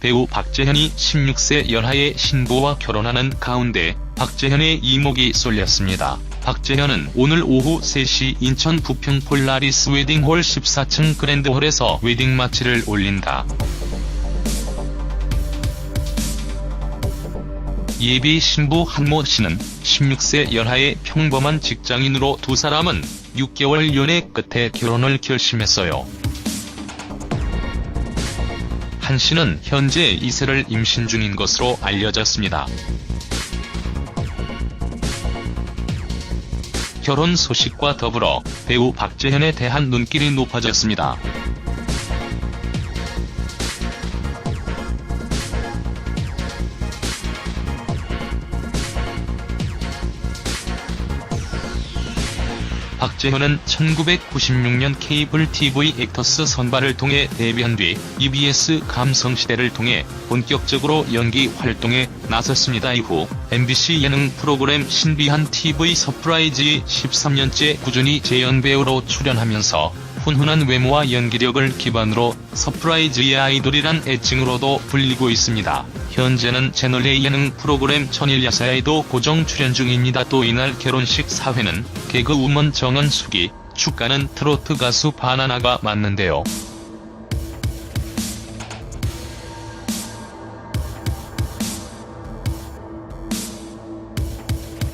배우 박재현이 16세 연하의 신부와 결혼하는 가운데 박재현의 이목이 쏠렸습니다. 박재현은 오늘 오후 3시 인천 부평 폴라리스 웨딩홀 14층 그랜드홀에서 웨딩 마치를 올린다. 예비 신부 한모 씨는 16세 연하의 평범한 직장인으로 두 사람은 6개월 연애 끝에 결혼을 결심했어요. 한 씨는 현재 이세를 임신 중인 것으로 알려졌습니다. 결혼 소식과 더불어 배우 박재현에 대한 눈길이 높아졌습니다. 박재현은 1996년 케이블 TV 액터스 선발을 통해 데뷔한 뒤 EBS 감성시대를 통해 본격적으로 연기 활동에 나섰습니다. 이후 MBC 예능 프로그램 신비한 TV 서프라이즈에 13년째 꾸준히 재연 배우로 출연하면서 훈훈한 외모와 연기력을 기반으로 서프라이즈의 아이돌이란 애칭으로도 불리고 있습니다. 현재는 채널A 예능 프로그램 천일야사에도 고정 출연 중입니다. 또 이날 결혼식 사회는 개그우먼 정은숙이 축가는 트로트 가수 바나나가 맞는데요.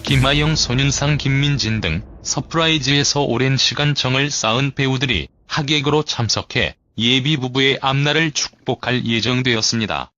김하영, 손윤상, 김민진 등 서프라이즈에서 오랜 시간 정을 쌓은 배우들이 하객으로 참석해 예비 부부의 앞날을 축복할 예정되었습니다.